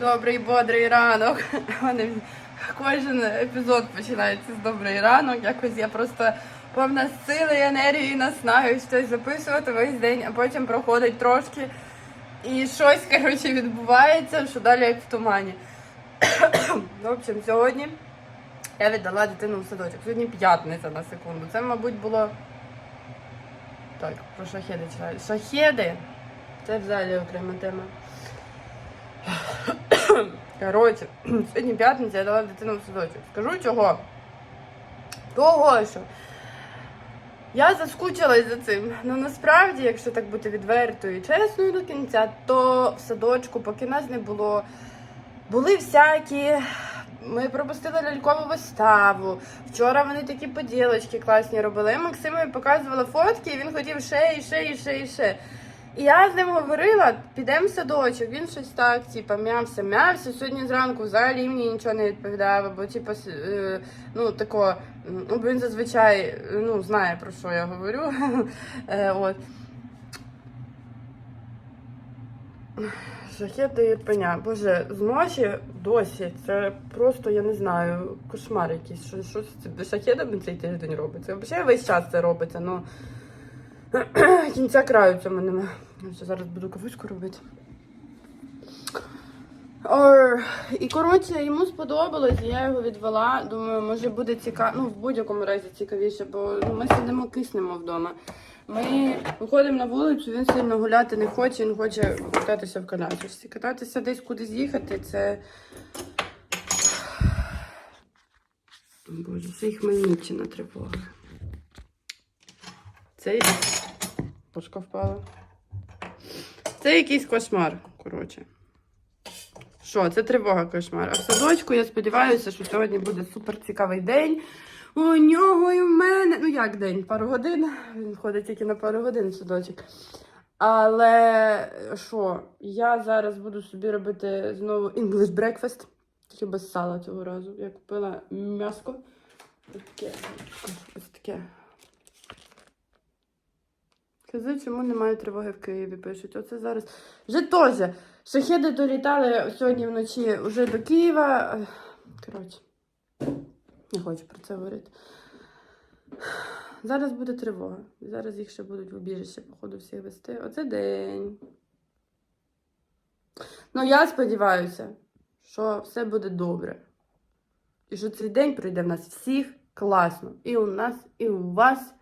Добрий бодрий ранок. Кожен епізод починається з добрий ранок. Якось я просто повна сили енергії наснагаю щось записувати весь день, а потім проходить трошки. І щось, коротше, відбувається, що далі як в тумані. В общем, сьогодні я віддала дитину в садочок. Сьогодні п'ятниця на секунду. Це, мабуть, було. Так, про шахеди читаю. Шахеди! Це взагалі окрема тема. Коротше, сьогодні п'ятниця я дала дитину в садочок. Скажу чого? Того, що я заскучилась за цим. Ну насправді, якщо так бути відвертою і чесною до кінця, то в садочку, поки нас не було, були всякі. Ми пропустили лялькову виставу. Вчора вони такі поділочки класні робили. Я Максимові показувала фотки, і він хотів ще, і ще, і ще, і ще. І я з ним говорила, підемо в садочок. Він щось так, типу, м'явся, м'явся. Сьогодні зранку взагалі мені нічого не відповідав, бо типу, е, ну тако, ну, він зазвичай ну, знає про що я говорю. Е, От. Шахети і пеня. Боже, з ночі досі. Це просто, я не знаю, кошмар якийсь. Що, що з цим шахедами цей тиждень робиться? Взагалі весь час це робиться, ну кінця краю цьому Я зараз буду кавичку робити. Ор, і коротше, йому сподобалось, я його відвела. Думаю, може буде цікаво. Ну, в будь-якому разі цікавіше, бо ну, ми сидимо, киснемо вдома. Ми виходимо на вулицю, він сильно гуляти не хоче, він хоче кататися в колясочці. Кататися десь кудись їхати, це. Боже, це і Хмельниччина тривога. Це Пушка впала. Це якийсь кошмар, коротше. Що, це тривога кошмар. А в садочку я сподіваюся, що сьогодні буде супер цікавий день. У нього і в мене. Ну як день? Пару годин. Він ходить тільки на пару годин в садочок. Але що, я зараз буду собі робити знову English breakfast. Тільки без сала цього разу. Я купила м'яско. Ось таке. Ось таке. Кази, чому немає тривоги в Києві, пишуть. Оце зараз. Вже теж. Шахеди долітали сьогодні вночі вже до Києва. Коротше, не хочу про це говорити. Зараз буде тривога. Зараз їх ще будуть в убіжище, походу, всіх вести. Оце день. Ну, я сподіваюся, що все буде добре. І що цей день пройде в нас всіх класно. І у нас, і у вас.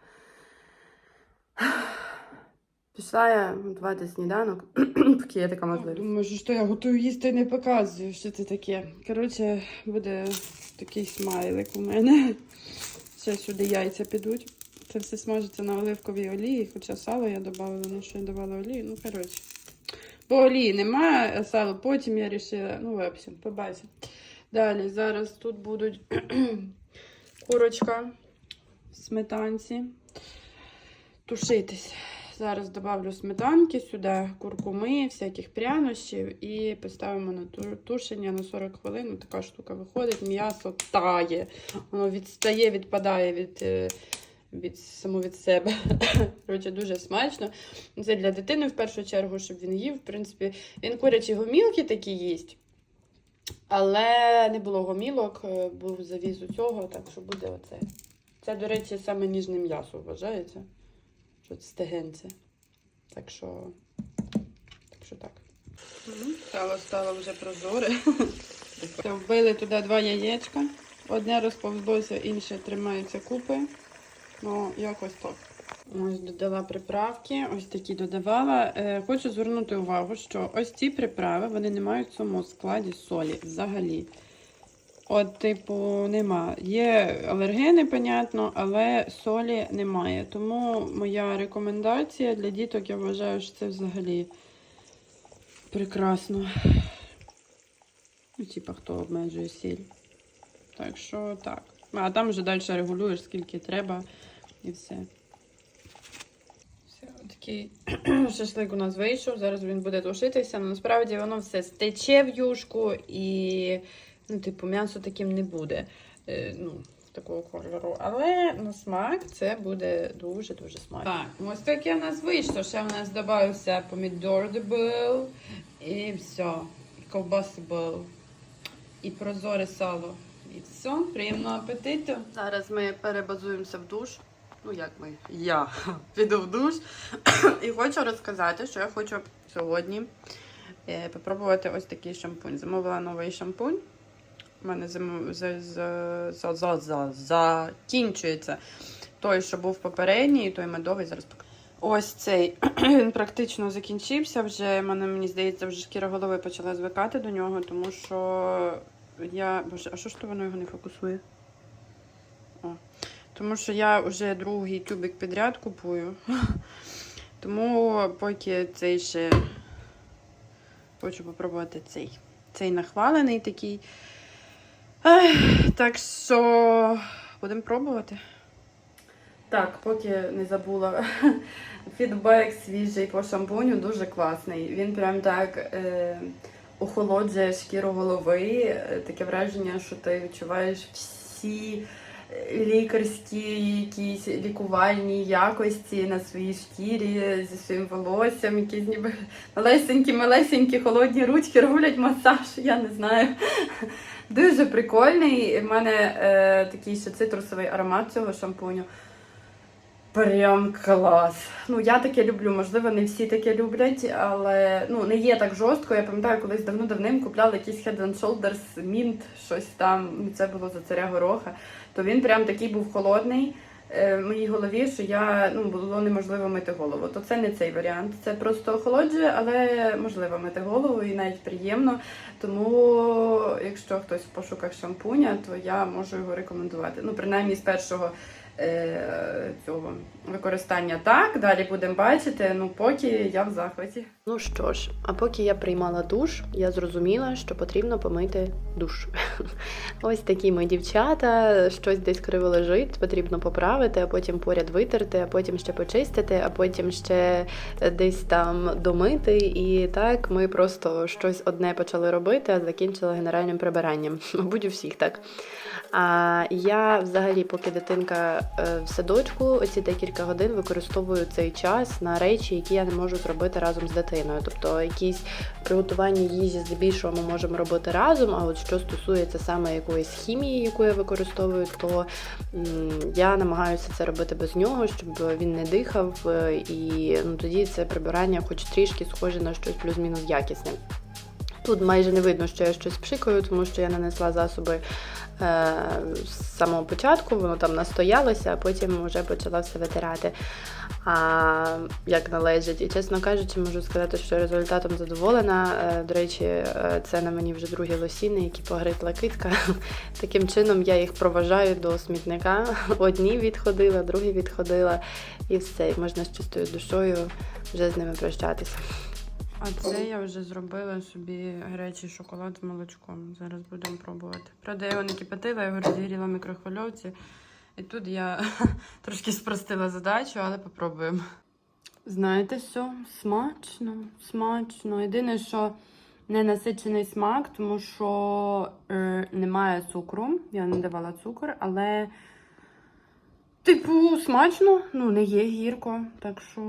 Пішла я готувати сніданок, поки є така можливість. Думаю, що я готую їсти і не показую, що це таке. Коротше, буде такий смайлик у мене. Ще сюди яйця підуть. Це все смажиться на оливковій олії, хоча сало я додавала, ну що я додавала олію. Ну, коротше. Бо олії немає, а сало потім я вирішила. Ну, в общем, побачимо. Далі, зараз тут будуть курочка в сметанці. Тушитись. Зараз добавлю сметанки сюди, куркуми, всяких прянощів і поставимо на тушення на 40 хвилин. Така штука виходить, м'ясо тає. Воно відстає, відпадає від, е, від само від себе. Коротше, дуже смачно. Це для дитини в першу чергу, щоб він їв. В принципі, він курячі гомілки такі їсть. Але не було гомілок, е, був завіз у цього, так що буде оце. Це, до речі, саме ніжне м'ясо вважається. Що це стегенце. Так що. Так що так. Сало стало вже прозоре. Вбили туди два яєчка. Одне розповзлося, інше тримається купи. Ну, якось так. Ось додала приправки, ось такі додавала. Е, хочу звернути увагу, що ось ці приправи вони не мають в цьому складі солі взагалі. От, типу, нема. Є алергени, понятно, але солі немає. Тому моя рекомендація для діток, я вважаю, що це взагалі прекрасно. Ну, типа, хто обмежує сіль. Так що так. А там вже далі регулюєш, скільки треба, і все. Все, такий шашлик у нас вийшов. Зараз він буде тушитися. але насправді воно все стече в юшку і, ну, типу, м'ясо таким не буде. Е, ну, такого кольору. Але на смак це буде дуже-дуже смачно. Так, ось таке в нас вийшло. Ще в нас додався помідор дебил. І все. ковбаси були. І прозоре сало. І все, приємного апетиту. Зараз ми перебазуємося в душ. Ну, як ми? Я піду в душ. І хочу розказати, що я хочу сьогодні е, попробувати ось такий шампунь. Замовила новий шампунь. У мене за... За... За... За... За... закінчується той, що був попередній, і той медовий зараз покажу. Ось цей він практично закінчився. Вже мене мені здається, вже шкіра голови почала звикати до нього, тому що я. Боже, а що ж то воно його не фокусує? О. Тому що я вже другий тюбик підряд купую. Тому поки цей ще хочу попробувати цей. Цей нахвалений такий. Так що будемо пробувати. Так, поки не забула. Фідбек свіжий по шампуню дуже класний. Він прям так е, охолоджує шкіру голови. Е, Таке враження, що ти відчуваєш всі е, лікарські якісь лікувальні якості на своїй шкірі зі своїм волоссям, якісь ніби малесенькі, малесенькі холодні ручки роблять масаж, я не знаю. Дуже прикольний. У мене е, такий ще цитрусовий аромат цього шампуню. Прям клас. Ну, я таке люблю, можливо, не всі таке люблять, але ну, не є так жорстко. Я пам'ятаю, колись давно-давним купляли якийсь Head and Shoulders Mint, щось там, це було за царя гороха. То він прям такий був холодний в моїй голові, що я ну, було неможливо мити голову. То це не цей варіант. Це просто охолоджує, але можливо мити голову і навіть приємно. Тому, якщо хтось в пошуках шампуня, то я можу його рекомендувати. Ну, принаймні з першого е, цього використання так. Далі будемо бачити. Ну, поки я в захваті. Ну що ж, а поки я приймала душ, я зрозуміла, що потрібно помити душ. Ось такі ми дівчата, щось десь криво лежить, потрібно поправити, а потім поряд витерти, а потім ще почистити, а потім ще десь там домити. І так ми просто щось одне почали робити, а закінчили генеральним прибиранням. Мабуть, у всіх так. А я взагалі, поки дитинка е, в садочку, оці декілька годин використовую цей час на речі, які я не можу зробити разом з дитиною. Тобто якісь приготування їжі здебільшого ми можемо робити разом. А от що стосується саме якоїсь хімії, яку я використовую, то я намагаюся це робити без нього, щоб він не дихав, е, і ну, тоді це прибирання, хоч трішки схоже на щось плюс-мінус якісне. Тут майже не видно, що я щось пшикаю, тому що я нанесла засоби е, з самого початку, воно там настоялося, а потім вже почала все витирати. А, як належить. І чесно кажучи, можу сказати, що результатом задоволена. Е, До речі, е, це на мені вже другі лосіни, які погризла китка. Таким чином я їх проважаю до смітника. Одні відходила, другі відходила, і все. І можна з чистою душою вже з ними прощатися. А це я вже зробила собі гарячий шоколад з молочком. Зараз будемо пробувати. Правда, я його не кипятила, я його розігріла в мікрохвильовці. І тут я трошки спростила задачу, але попробуємо. Знаєте що? Смачно, смачно. Єдине, що не насичений смак, тому що е, немає цукру. Я не давала цукор, але, типу, смачно, ну, не є гірко. Так що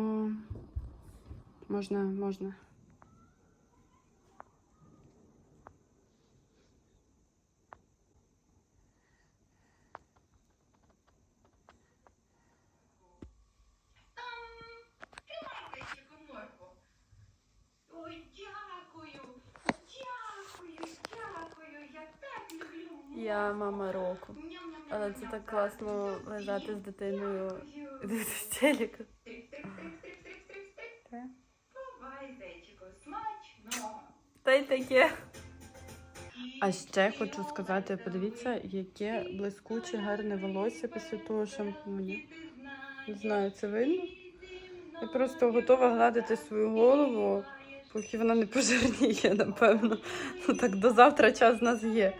можна, можна. Мама року. Але це так класно лежати з дитиною дивитися телек. Та й таке. А ще хочу сказати, подивіться, яке блискуче гарне волосся після того шампуня. Не знаю, це видно? Я просто готова гладити свою голову, поки вона не пожирніє, напевно. Ну так до завтра час в нас є.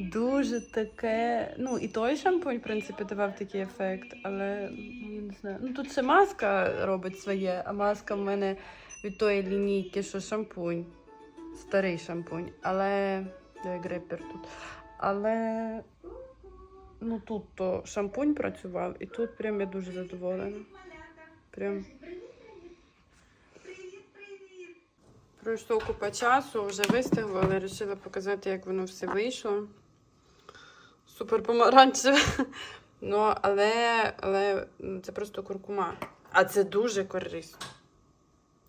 Дуже таке. Ну, і той шампунь, в принципі, давав такий ефект, але ну, я не знаю. Ну тут ще маска робить своє, а маска в мене від тої лінійки, що шампунь. Старий шампунь. Але. Де грепер тут. Але ну тут то шампунь працював, і тут прям я дуже задоволена. Прям. Пройшло купа часу, вже вистигло, але вирішила показати, як воно все вийшло. Супер помаранчеве. Ну, але, але це просто куркума. А це дуже корисно.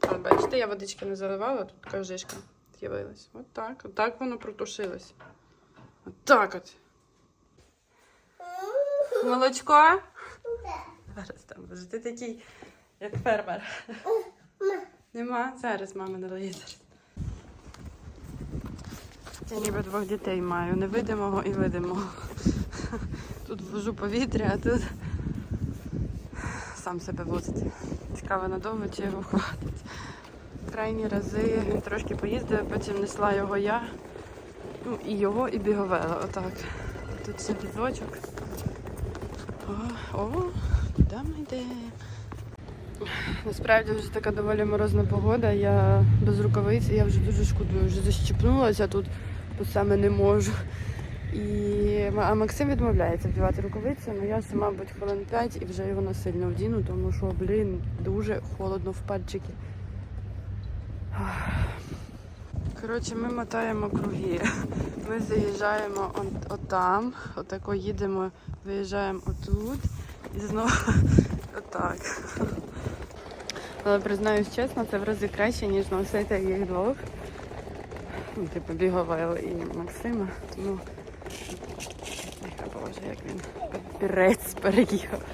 Але бачите, я водички не заливала, тут така жишка з'явилась. От так, от так воно протушилось. От так от. Молочко? Зараз там, боже, ти такий, як фермер. Нема? Зараз мама налиє зараз. Я ніби двох дітей маю, невидимого і видимого. Тут ввожу повітря, а тут сам себе возить. Цікаво, надовго чи його хватить. Крайні рази трошки поїздила, потім несла його я. Ну, і його, і біговела. Отак. Тут ще візочок. О, о, куди ми йдемо? Насправді вже така доволі морозна погода. Я без рукавиць, я вже дуже шкодую, вже защепнулася тут, бо саме не можу. І а Максим відмовляється вдівати рукавиці, але я ще, мабуть, хвилин 5 і вже його насильно вдіну, тому що, блін, дуже холодно в пальчики. Коротше, ми мотаємо круги. Ми заїжджаємо отам, отако їдемо, виїжджаємо отут і знову отак. Але признаюсь чесно, це в рази краще, ніж носити їх двох. Ну, типу Біговел і Максима. Тому Боже, як він пірець переїхав.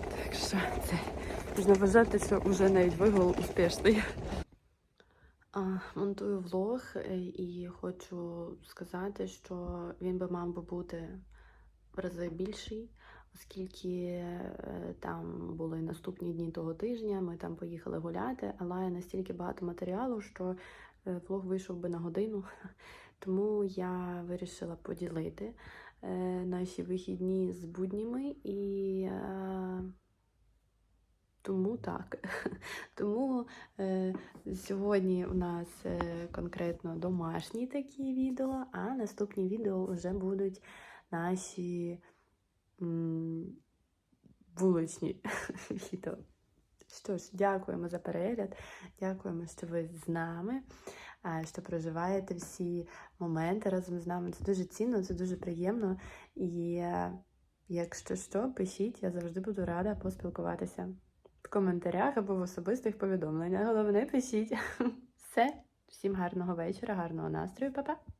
Так що це можна вважати, що вже навіть вигул успішний. Монтую влог е, і хочу сказати, що він би мав би бути в рази більший, оскільки е, там були наступні дні того тижня, ми там поїхали гуляти, але настільки багато матеріалу, що е, влог вийшов би на годину. Тому я вирішила поділити наші вихідні з будніми і. Е, тому так. Тому е, сьогодні у нас е, конкретно домашні такі відео, а наступні відео вже будуть наші м, вуличні відео. Що ж, дякуємо за перегляд, дякуємо, що ви з нами, що проживаєте всі моменти разом з нами. Це дуже цінно, це дуже приємно. І е, якщо що, пишіть, я завжди буду рада поспілкуватися в коментарях або в особистих повідомленнях. Головне, пишіть. Все. Всім гарного вечора, гарного настрою, па-па!